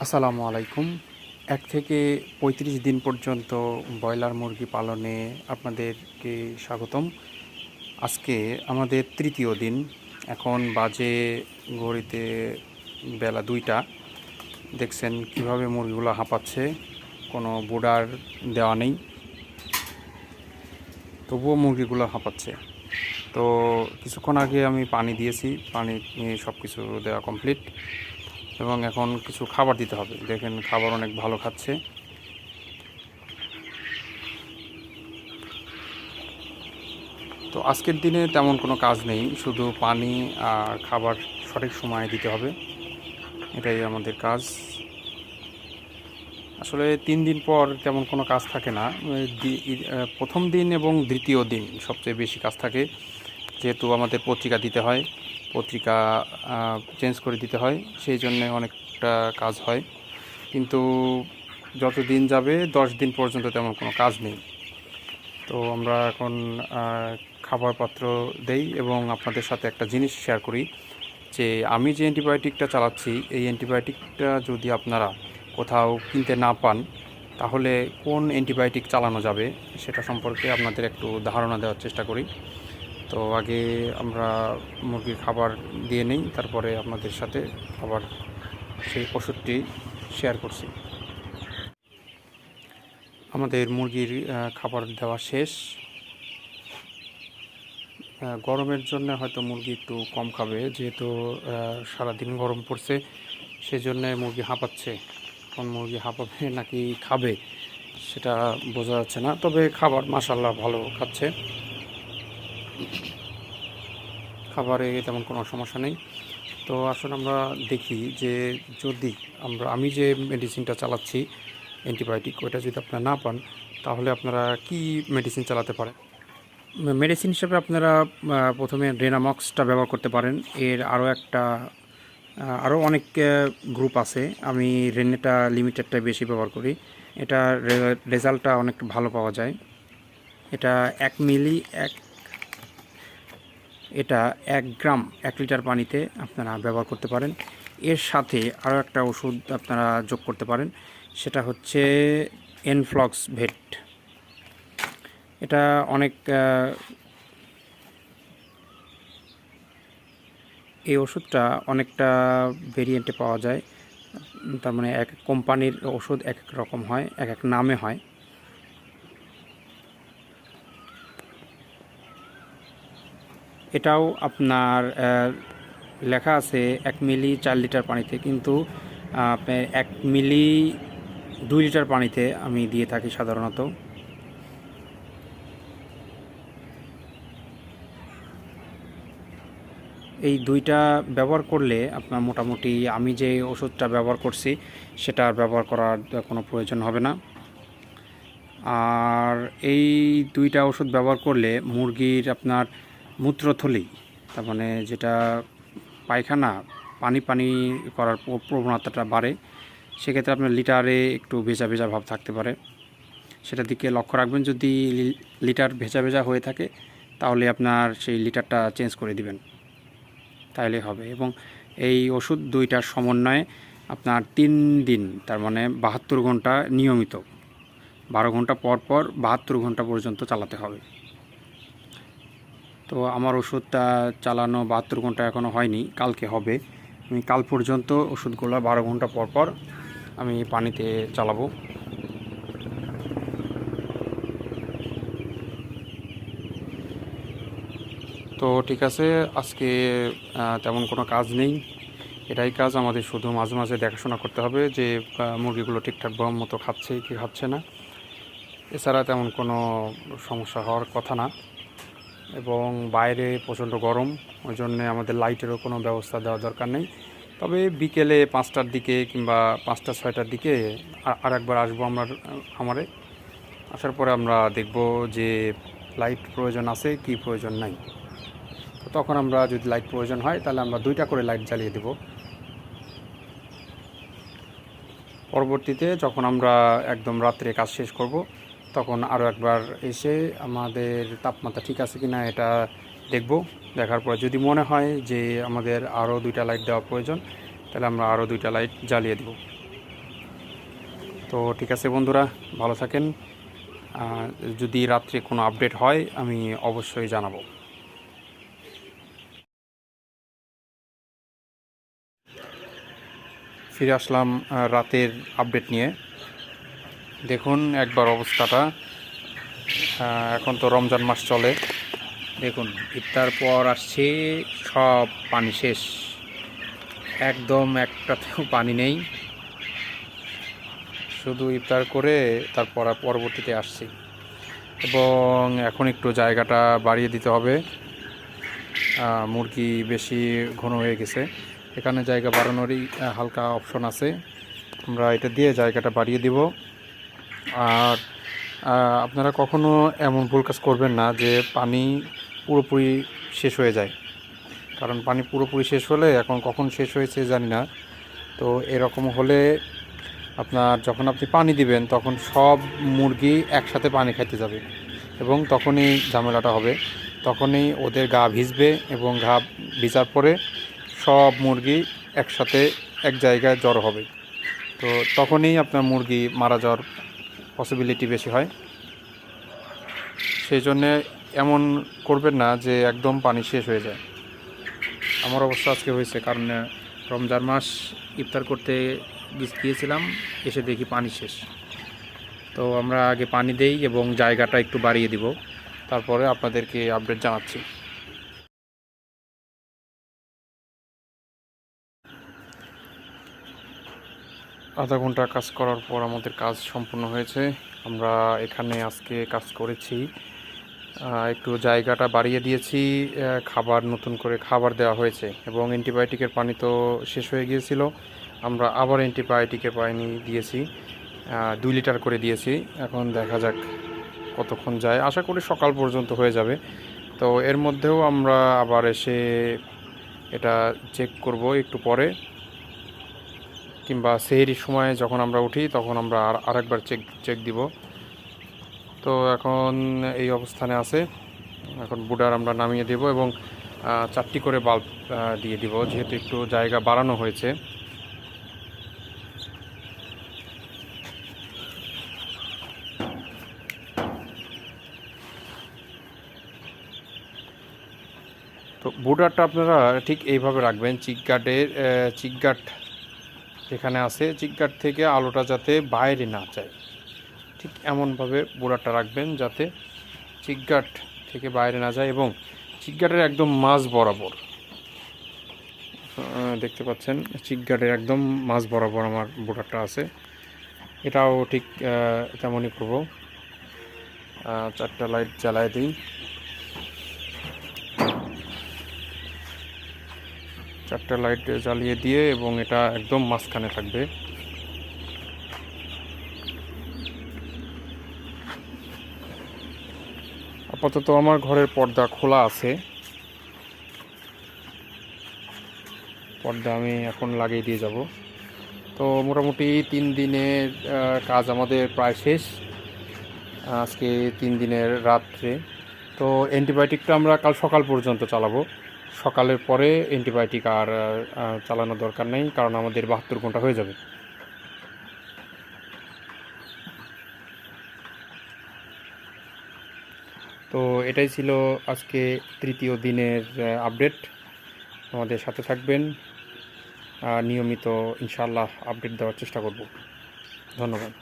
আসসালামু আলাইকুম। এক থেকে পঁয়ত্রিশ দিন পর্যন্ত ব্রয়লার মুরগি পালনে আপনাদেরকে স্বাগতম। আজকে আমাদের তৃতীয় দিন। এখন বাজে ঘড়িতে বেলা দুইটা। দেখছেন কীভাবে মুরগিগুলো হাঁপাচ্ছে। কোনো বোর্ডার দেওয়া নেই। তবুও মুরগিগুলো হাঁপাচ্ছে। তো কিছুক্ষণ আগে আমি পানি দিয়েছি। পানি নিয়ে সব কিছু দেওয়া কমপ্লিট। এবং এখন কিছু খাবার দিতে হবে। দেখেন খাবার অনেক ভালো খাচ্ছে। তো আজকের দিনে তেমন কোনো কাজ নেই, শুধু পানি আর খাবার সঠিক সময়ে দিতে হবে। এটাই আমাদের কাজ। আসলে তিন দিন পর তেমন কোনো কাজ থাকে না। প্রথম দিন এবং দ্বিতীয় দিন সবচেয়ে বেশি কাজ থাকে, যেহেতু আমাদের পত্রিকা দিতে হয়। পত্রিকা চেঞ্জ করে দিতে হয় সেই জন্যে অনেকটা কাজ হয়। কিন্তু যত দিন যাবে দশ দিন পর্যন্ত তেমন কোনো কাজ নেই। তো আমরা এখন আহ, খাবার পাত্র দেই এবং আপনাদের সাথে একটা জিনিস শেয়ার করি যে আমি যে অ্যান্টিবায়োটিকটা চালাচ্ছি এই অ্যান্টিবায়োটিকটা যদি আপনারা কোথাও কিনতে না পান তাহলে কোন অ্যান্টিবায়োটিক চালানো যাবে সেটা সম্পর্কে আপনাদের একটু ধারণা দেওয়ার চেষ্টা করি। তো আগে আমরা মুরগির খাবার দিয়ে নেই, তারপরে আপনাদের সাথে আবার সেই ওষুধটি শেয়ার করছি। আমাদের মুরগির খাবার দেওয়া শেষ। গরমের জন্য হয়তো মুরগি একটু কম খাবে, যেহেতু সারাদিন গরম পড়ছে, সেজন্য মুরগি হাঁপাচ্ছে। কোন মুরগি হাঁপাবে নাকি খাবে, সেটা বোঝা যাচ্ছে না। তবে খাবার মাসাল্লাহ ভালো খাচ্ছে। খাবারে তেমন কোনো সমস্যা নেই। তো আসলে আমরা দেখি যে যদি আমরা, আমি যে মেডিসিনটা চালাচ্ছি অ্যান্টিবায়োটিক ওইটা যদি আপনারা না পান, তাহলে আপনারা কি মেডিসিন চালাতে পারেন? মেডিসিন হিসেবে আপনারা প্রথমে রেনামক্সটা ব্যবহার করতে পারেন। এর আরও একটা আরও অনেক গ্রুপ আছে। আমি রেনেটা লিমিটেডটা বেশি ব্যবহার করি। এটা রেজাল্টটা অনেক ভালো পাওয়া যায়। এটা এক মিলি এক এটা এক গ্রাম, এক লিটার পানিতে আপনারা ব্যবহার করতে পারেন। এর সাথে আরও একটা ওষুধ আপনারা যোগ করতে পারেন, সেটা হচ্ছে এনফ্লক্স ভেট এটা অনেক এই ওষুধটা অনেকটা ভেরিয়েন্টে পাওয়া যায়। তার মানে এক কোম্পানির ওষুধ এক এক রকম হয়, এক এক নামে হয়। এটাও আপনার লেখা আছে এক মিলি চার লিটার পানিতে, কিন্তু আপনার এক মিলি দুই লিটার পানিতে আমি দিয়ে থাকি সাধারণত। এই দুইটা ব্যবহার করলে আপনার মোটামুটি আমি যে ওষুধটা ব্যবহার করছি, সেটা আর ব্যবহার করার কোনো প্রয়োজন হবে না। আর এই দুইটা ওষুধ ব্যবহার করলে মুরগির আপনার মূত্রথলি, তার মানে যেটা পায়খানা, পানি পানি করার প্রবণতাটা বাড়ে, সেক্ষেত্রে আপনার লিটারে একটু ভেজা ভেজা ভাব থাকতে পারে। সেটার দিকে লক্ষ্য রাখবেন, যদি লিটার ভেজা ভেজা হয়ে থাকে, তাহলে আপনার সেই লিটারটা চেঞ্জ করে দিবেন। তাইলে হবে। এবং এই ওষুধ দুইটার সমন্বয়ে আপনার তিন দিন, তার মানে বাহাত্তর ঘণ্টা নিয়মিত, বারো ঘণ্টা পর পর বাহাত্তর ঘণ্টা পর্যন্ত চালাতে হবে। তো আমার ওষুধটা চালানো বাহাত্তর ঘণ্টা এখনও হয়নি, কালকে হবে। আমি কাল পর্যন্ত ওষুধগুলো বারো ঘণ্টা পর পর আমি পানিতে চালাবো। তো ঠিক আছে, আজকে তেমন কোনো কাজ নেই। এটাই কাজ, আমাদের শুধু মাঝে মাঝে দেখাশোনা করতে হবে যে মুরগিগুলো ঠিকঠাক মতো খাচ্ছে কি খাচ্ছে না। এছাড়া তেমন কোনো সমস্যা হওয়ার কথা না। এবং বাইরে প্রচণ্ড গরম, ওই জন্যে আমাদের লাইটেরও কোনো ব্যবস্থা দেওয়া দরকার নেই। তবে বিকেলে পাঁচটার দিকে কিংবা পাঁচটা, ছয়টার দিকে আর একবার আসব আমরা আমারে আসার পরে আমরা দেখব যে লাইট প্রয়োজন আছে কি প্রয়োজন নাই। তো তখন আমরা যদি লাইট প্রয়োজন হয়, তাহলে আমরা দুইটা করে লাইট জ্বালিয়ে দেব। পরবর্তীতে যখন আমরা একদম রাত্রে কাজ শেষ করব তখন আরও একবার এসে আমাদের তাপমাত্রা ঠিক আছে কিনা এটা দেখব। দেখার পর যদি মনে হয় যে আমাদের আরও দুইটা লাইট দেওয়া প্রয়োজন, তাহলে আমরা আরও দুইটা লাইট জ্বালিয়ে দেব। তো ঠিক আছে বন্ধুরা, ভালো থাকেন। যদি রাত্রে কোনো আপডেট হয়, আমি অবশ্যই জানাব। ফিরে আসলাম রাতের আপডেট নিয়ে। দেখুন একবার অবস্থাটা। এখন তো রমজান মাস চলে। দেখুন, ইফতার পর আসছে, সব পানি শেষ। একদম একটাতেও পানি নেই। শুধু ইফতার করে তারপর পরবর্তীতে আসছি। এবং এখন একটু জায়গাটা বাড়িয়ে দিতে হবে। মুরগি বেশি ঘন হয়ে গেছে। এখানে জায়গা বাড়ানোরই হালকা অপশন আছে। আমরা এটা দিয়ে জায়গাটা বাড়িয়ে দিব। আর আপনারা কখনো এমন ভুল কাজ করবেন না যে পানি পুরোপুরি শেষ হয়ে যায়। কারণ পানি পুরোপুরি শেষ হলে এখন কখন শেষ হয়েছে জানি না। তো এরকম হলে আপনার যখন আপনি পানি দিবেন তখন সব মুরগি একসাথে পানি খাইতে যাবে এবং তখনই ঝামেলাটা হবে। তখনই ওদের গা ভিজবে এবং ঘা ভিজার পরে সব মুরগি একসাথে এক জায়গায় জড়ো হবে। তো তখনই আপনার মুরগি মারা যাওয়ার পসিবিলিটি বেশি হয়। সেই জন্যে এমন করবেন না যে একদম পানি শেষ হয়ে যায়। আমার অবস্থা আজকে হয়েছে কারণ রমজান মাস ইফতার করতে গিয়ে- গিয়েছিলাম, এসে দেখি পানি শেষ। তো আমরা আগে পানি দেই এবং জায়গাটা একটু বাড়িয়ে দিব। তারপরে আপনাদেরকে আপডেট জানাচ্ছি। আধা ঘণ্টা কাজ করার পর আমাদের কাজ সম্পূর্ণ হয়েছে। আমরা এখানে আজকে কাজ করেছি। একটু জায়গাটা বাড়িয়ে দিয়েছি। খাবার, নতুন করে খাবার দেওয়া হয়েছে এবং অ্যান্টিবায়োটিকের পানি তো শেষ হয়ে গিয়েছিল। আমরা আবার অ্যান্টিবায়োটিকের পানি দিয়েছি। দুই লিটার করে দিয়েছি। এখন দেখা যাক কতক্ষণ যায়। আশা করি সকাল পর্যন্ত হয়ে যাবে। তো এর মধ্যেও আমরা আবার এসে এটা চেক করব একটু পরে। কিংবা সেহেরির সময় যখন আমরা উঠি, তখন আমরা আর আরেকবার চেক চেক দিব। তো এখন এই অবস্থানে আছে। এখন বুডার আমরা নামিয়ে দেব এবং চারটি করে বাল্ব দিয়ে দিব, যেহেতু একটু জায়গা বাড়ানো হয়েছে। তো বুডারটা আপনারা ঠিক এইভাবে রাখবেন। চিকগার্ডের চিকগার্ড যেখানে আছে চিকগার্ড থেকে আলোটা যাতে বাইরে না যায়। ঠিক এমনভাবে বোড়াটা রাখবেন যাতে চিকগাট থেকে বাইরে না যায় এবং চিকগাটের একদম মাঝ বরাবর দেখতে পাচ্ছেন চিকগাটের একদম মাঝ বরাবর আমার বোড়াটা আছে। এটাও ঠিক তেমনই করব। চারটা লাইট জ্বালায় দিই। চারটা লাইট জ্বালিয়ে দিয়ে এবং এটা একদম মাঝখানে থাকবে। আপাতত আমার ঘরের পর্দা খোলা আছে। পর্দা আমি এখন লাগিয়ে দিয়ে যাব। তো মোটামুটি তিন দিনের কাজ আমাদের প্রায় শেষ। আজকে তিন দিনের রাত্রে। তো অ্যান্টিবায়োটিকটা আমরা কাল সকাল পর্যন্ত চালাবো। সকালের পরে অ্যান্টিবায়োটিক আর চালানোর দরকার নেই, কারণ আমাদের বাহাত্তর ঘণ্টা হয়ে যাবে। তো এটাই ছিল আজকে তৃতীয় দিনের আপডেট আমাদের সাথে থাকবেন নিয়মিত ইনশাআল্লাহ আপডেট দেওয়ার চেষ্টা করব। ধন্যবাদ।